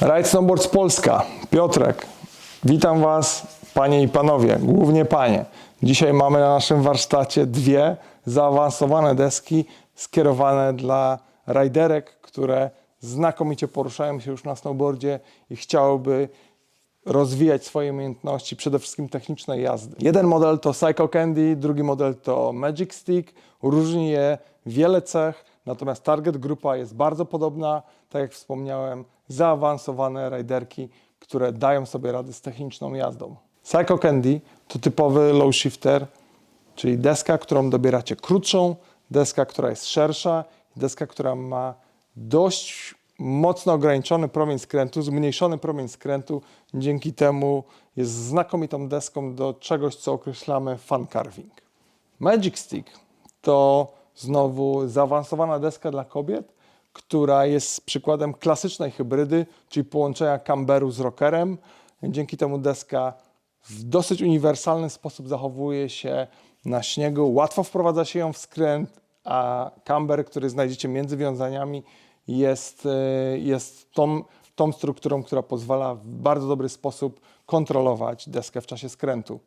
Ride Snowboards Polska, Piotrek. Witam Was, Panie i Panowie, głównie Panie. Dzisiaj mamy na naszym warsztacie dwie zaawansowane deski skierowane dla rajderek, które znakomicie poruszają się już na snowboardzie i chciałyby rozwijać swoje umiejętności, przede wszystkim technicznej jazdy. Jeden model to Psycho Candy, drugi model to Magic Stick. Różni je wiele cech, natomiast target grupa jest bardzo podobna. Tak jak wspomniałem, zaawansowane riderki, które dają sobie radę z techniczną jazdą. Psycho Candy to typowy low shifter, czyli deska, którą dobieracie krótszą, deska, która jest szersza, deska, która ma dość mocno ograniczony promień skrętu, zmniejszony promień skrętu. Dzięki temu jest znakomitą deską do czegoś, co określamy fan carving. Magic Stick to znowu zaawansowana deska dla kobiet, która jest przykładem klasycznej hybrydy, czyli połączenia camberu z rockerem. Dzięki temu deska w dosyć uniwersalny sposób zachowuje się na śniegu, łatwo wprowadza się ją w skręt, a camber, który znajdziecie między wiązaniami, jest, e, jest tą, tą strukturą, która pozwala w bardzo dobry sposób kontrolować deskę w czasie skrętu.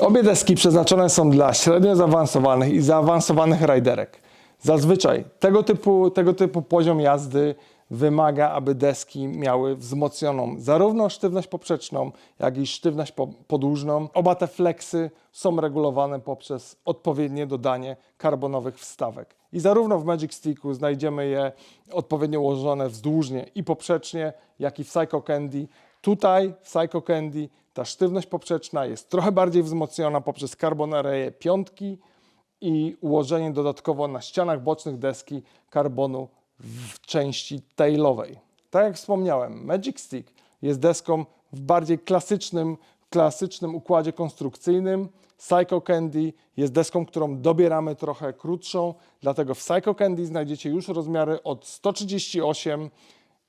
Obie deski przeznaczone są dla średnio zaawansowanych i zaawansowanych riderek. Zazwyczaj tego typu, tego typu poziom jazdy wymaga, aby deski miały wzmocnioną zarówno sztywność poprzeczną, jak i sztywność po- podłużną. Oba te flexy są regulowane poprzez odpowiednie dodanie karbonowych wstawek. I zarówno w Magic Sticku znajdziemy je odpowiednio ułożone wzdłużnie i poprzecznie, jak i w Psycho Candy. Tutaj w Psycho Candy ta sztywność poprzeczna jest trochę bardziej wzmocniona poprzez carbonareję piątki i ułożenie dodatkowo na ścianach bocznych deski karbonu w części tailowej. Tak jak wspomniałem, Magic Stick jest deską w bardziej klasycznym, klasycznym układzie konstrukcyjnym. Psycho Candy jest deską, którą dobieramy trochę krótszą, dlatego w Psycho Candy znajdziecie już rozmiary od 138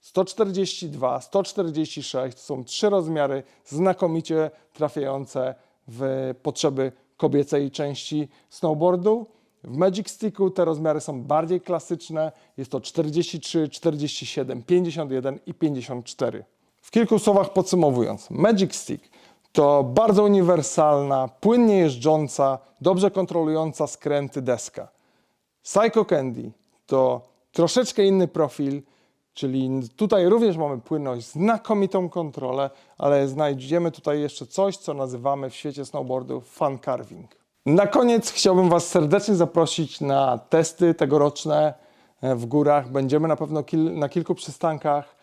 142, 146 to są trzy rozmiary znakomicie trafiające w potrzeby kobiecej części snowboardu. W Magic Sticku te rozmiary są bardziej klasyczne. Jest to 43, 47, 51 i 54. W kilku słowach podsumowując, Magic Stick to bardzo uniwersalna, płynnie jeżdżąca, dobrze kontrolująca skręty deska. Psycho Candy to troszeczkę inny profil, czyli tutaj również mamy płynność, znakomitą kontrolę, ale znajdziemy tutaj jeszcze coś, co nazywamy w świecie snowboardu fun carving. Na koniec chciałbym Was serdecznie zaprosić na testy tegoroczne e, w górach. Będziemy na pewno kil- na kilku przystankach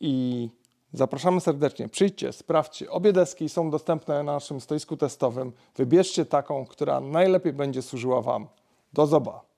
i zapraszamy serdecznie. Przyjdźcie, sprawdźcie. Obie deski są dostępne na naszym stoisku testowym. Wybierzcie taką, która najlepiej będzie służyła Wam. Do zoba.